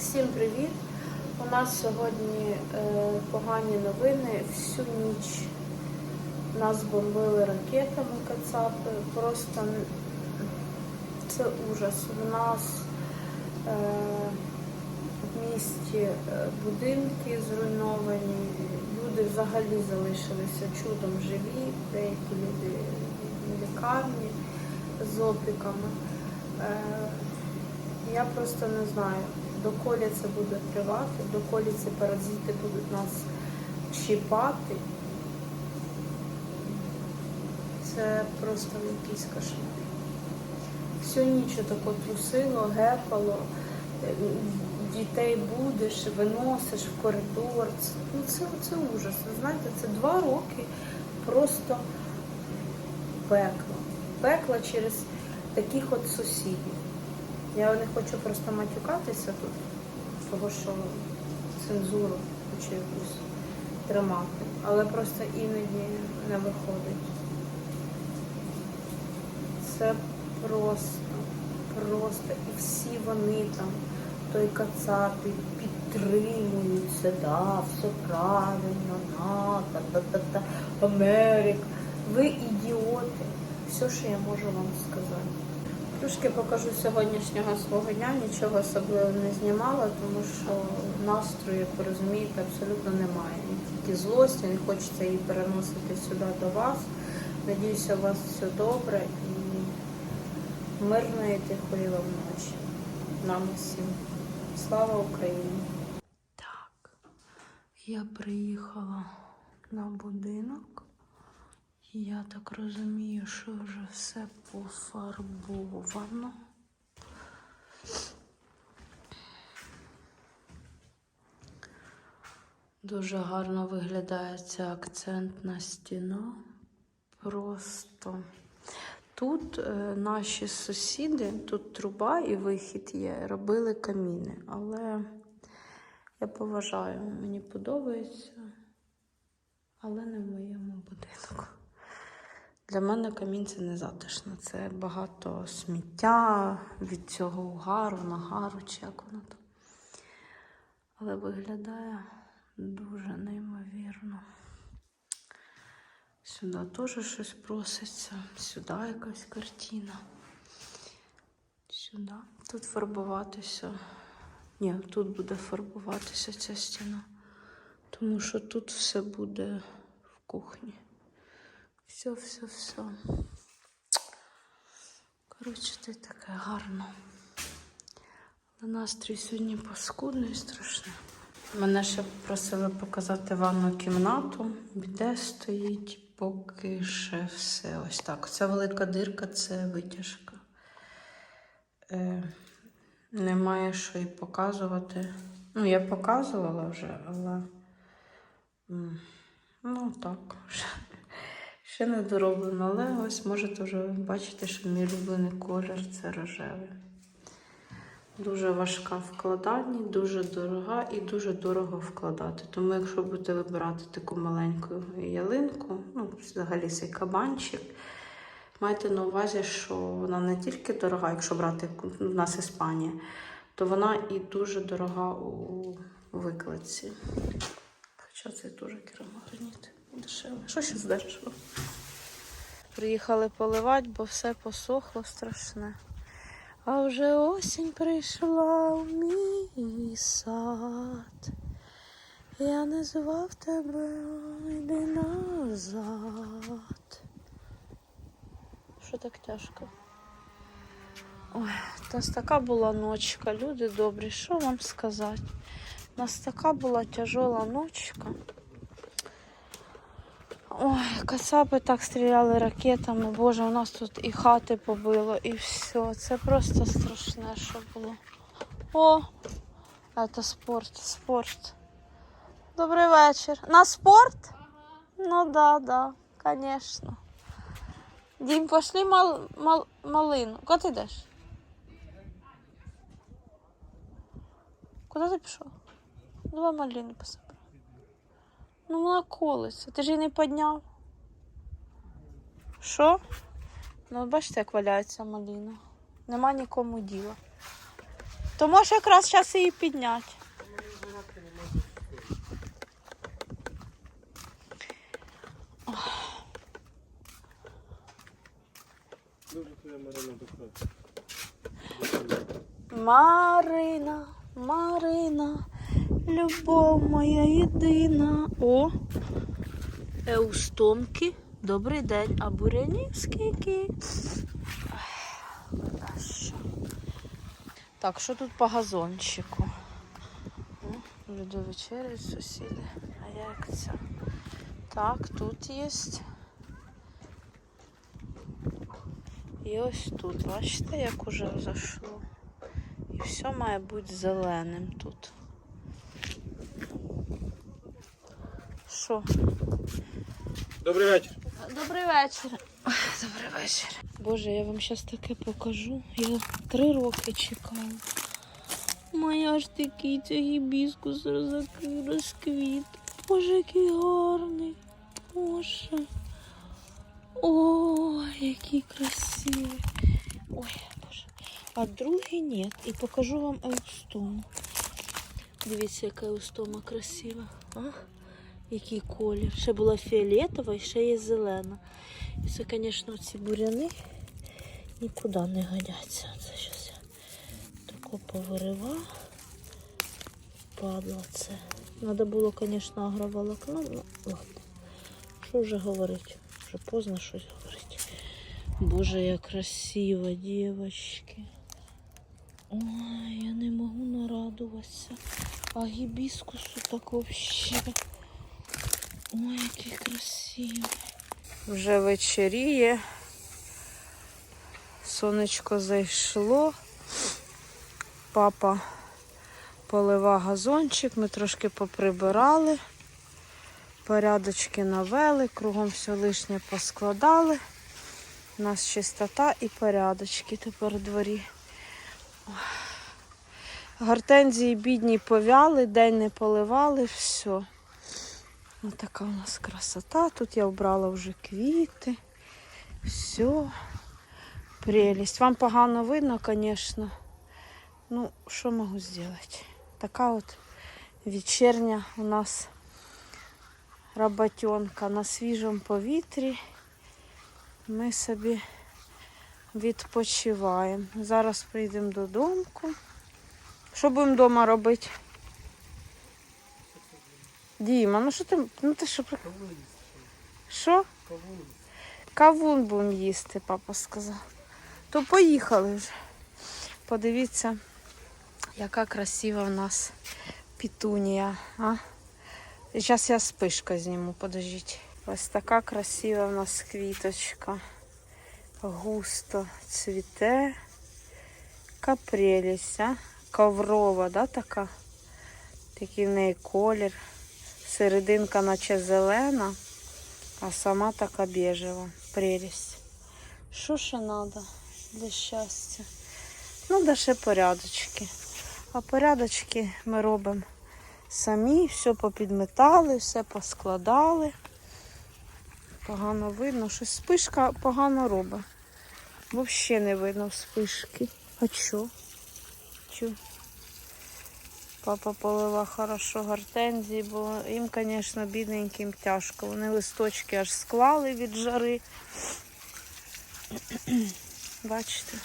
Всім привіт! У нас сьогодні е, погані новини. Всю ніч нас бомбили ракетами Кацапи. Просто це ужас. У нас е, в місті е, будинки зруйновані, люди взагалі залишилися чудом живі, деякі люди в лікарні з опіками. Я просто не знаю, доколі це буде тривати, доколі ці паразити будуть нас чіпати. Це просто якийсь кошмар. Всю ніч тако трусило, гепало, дітей будеш, виносиш в коридор. Це, ну, це, це ужас. Ви знаєте, це два роки просто пекло. Пекло через таких от сусідів. Я не хочу просто матюкатися тут, того що цензуру хочу якусь тримати, але просто іноді не виходить. Це просто, просто. І всі вони там, той кацапі, підтримують це, да, все правильно, НАТО, та-та-та, Америка. Ви ідіоти. Все, що я можу вам сказати. Трошки покажу сьогоднішнього свого дня, нічого особливого не знімала, тому що настрою, як ви розумієте, абсолютно немає. Тільки злость, не хочеться її переносити сюди до вас. Надіюся, у вас все добре і мирної тихої вам ночі. Нам усім. Слава Україні! Так, я приїхала на будинок. Я так розумію, що вже все пофарбовано. Дуже гарно виглядає ця акцентна стіна. Просто тут е, наші сусіди, тут труба і вихід є, робили каміни, але я поважаю, мені подобається, але не в моєму будинку. Для мене камін це не затишно. Це багато сміття від цього угару, нагару, чи як воно там. Але виглядає дуже неймовірно. Сюди теж щось проситься, сюди якась картина. Сюди. Тут фарбуватися. Ні, тут буде фарбуватися ця стіна. Тому що тут все буде в кухні. Все, все, все. Коротше, це таке гарно. Але настрій сьогодні паскудний страшний. Мене ще просили показати ванну кімнату, де стоїть поки ще все. Ось так. Ця велика дирка це витяжка. Е, немає що і показувати. Ну, я показувала вже, але. Ну, так. Ще не дороблено, але ось можете вже бачити, що мій улюблений колір це рожевий. Дуже важка в вкладанні, дуже дорога і дуже дорого вкладати. Тому, якщо будете вибирати таку маленьку ялинку, ну, взагалі цей кабанчик, майте на увазі, що вона не тільки дорога, якщо брати у нас Іспанія, то вона і дуже дорога у викладці. Хоча це дуже керамограніт. Дешеве. Що ще здешево? Приїхали поливати, бо все посохло страшне. А вже осінь прийшла в мій сад. Я не звав тебе, йди назад. Що так тяжко? Ой, у нас така була ночка, люди добрі, що вам сказати? У нас така була тяжела ночка. Ой, кацапи так стріляли ракетами. Боже, у нас тут і хати побило, і все. Це просто страшне, що було. О, це спорт, спорт. Добрий вечір. На спорт? Ну да, да, конечно. Дім, пошли мал, мал, малину. Куди ти йдеш? Куди ти пішов? Давай малину посипай. Ну вона колиться. Ти ж її не підняв. Що? Ну, бачите, як валяється маліна. Нема нікому діла. То може якраз зараз її підняти. Марина, Марина, любов моя єдина. О, Еустомки. Добрий день, а бурянів скільки. Так, що тут по газончику? Люди вечерять, сусіди. А як це? Так, тут є. І ось тут, бачите, як уже зайшло. І все має бути зеленим тут. Що? Добрий вечір. Добрий вечір. Ой, Добрий вечір. Боже, я вам зараз таке покажу. Я три роки чекала. Моя ж такий це гібіскус розквіт. Боже, який гарний. Боже. Ой, який красивий. Ой, боже. А другий ні. І покажу вам еустому. Дивіться, яка еустома красива. А? Який колір. Ще була фіолетова і ще є зелена. І це, звісно, ці буряни нікуди не годяться. Це щось я тако повириваю. Падла це. Треба було, звісно, агроволокно, ну ладно. Що вже говорити? Вже поздно щось говорити. Боже, як красиво, дівчатки. Ой, я не можу нарадуватися. А гібіскусу так взагалі. Ой, який красивий. Вже вечеріє. Сонечко зайшло. Папа полива газончик, ми трошки поприбирали, порядочки навели, кругом все лишнє поскладали. У нас чистота і порядочки тепер у дворі. Гортензії бідні повяли, день не поливали, все. Ось така у нас красота. Тут я вбрала вже квіти. Все. Прелість. Вам погано видно, звісно. Ну, що можу зробити? Така от вечірня у нас роботенка на свіжому повітрі. Ми собі відпочиваємо. Зараз прийдемо додому. Що будемо вдома робити? Діма, ну що ти, ну ти що? Що? Кавун будемо їсти, папа сказав. То поїхали вже. Подивіться, яка красива в нас пітунія. А? Зараз я спишка зніму, подождіть. Ось така красива в нас квіточка. Густо цвіте. Капрелість. Коврова, да, така? Такий в неї колір. Серединка наче зелена, а сама така бежева. Прелість. Що ще треба для щастя? Ну, да ще порядочки. А порядочки ми робимо самі, все попідметали, все поскладали. Погано видно, що спишка погано робить. Взагалі не видно вспишки. А чо? Чо? Папа полила хорошо гортензії, бо їм, звісно, бідненьким тяжко. Вони листочки аж склали від жари. Бачите?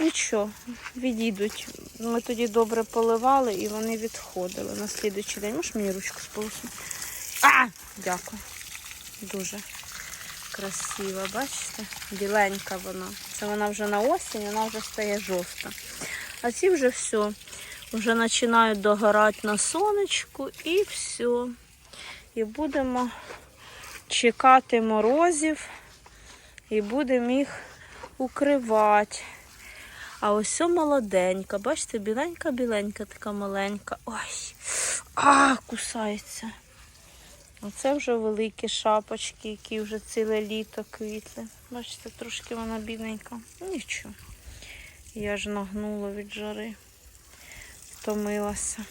Нічого, відійдуть. Ми тоді добре поливали і вони відходили на слідуючий день. Можеш мені ручку сполоснути? А! Дякую. Дуже красива, бачите? Біленька вона. Це вона вже на осінь, вона вже стає жовта. А ці вже все. Вже починають догорати на сонечку і все. І будемо чекати морозів і будемо їх укривати. А ось молоденька, бачите, біленька-біленька, така маленька. Ой, а, кусається. Оце вже великі шапочки, які вже ціле літо квітли. Бачите, трошки вона бідненька. Нічого. Я ж нагнула від жари втомилася.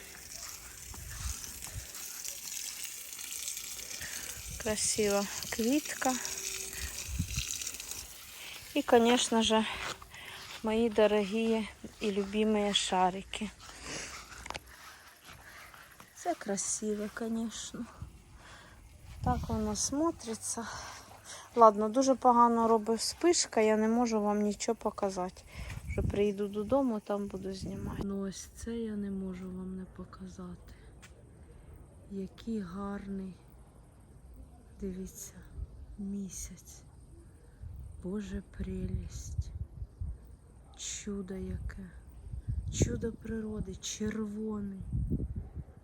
Красива квітка. І, звісно же, мої дорогі і любимі шарики. Це красиво, звісно. Так воно смотриться. Ладно, дуже погано робить вспишка, я не можу вам нічого показати. Вже прийду додому, там буду знімати. Ну ось це я не можу вам не показати. Який гарний. Дивіться, місяць. Боже прелість. Чудо яке. Чудо природи, червоний.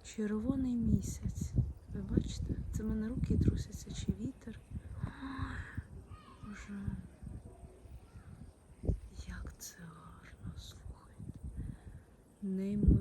Червоний місяць. Ви бачите? Це в мене руки трусяться чи вітер. Ой, Боже. Як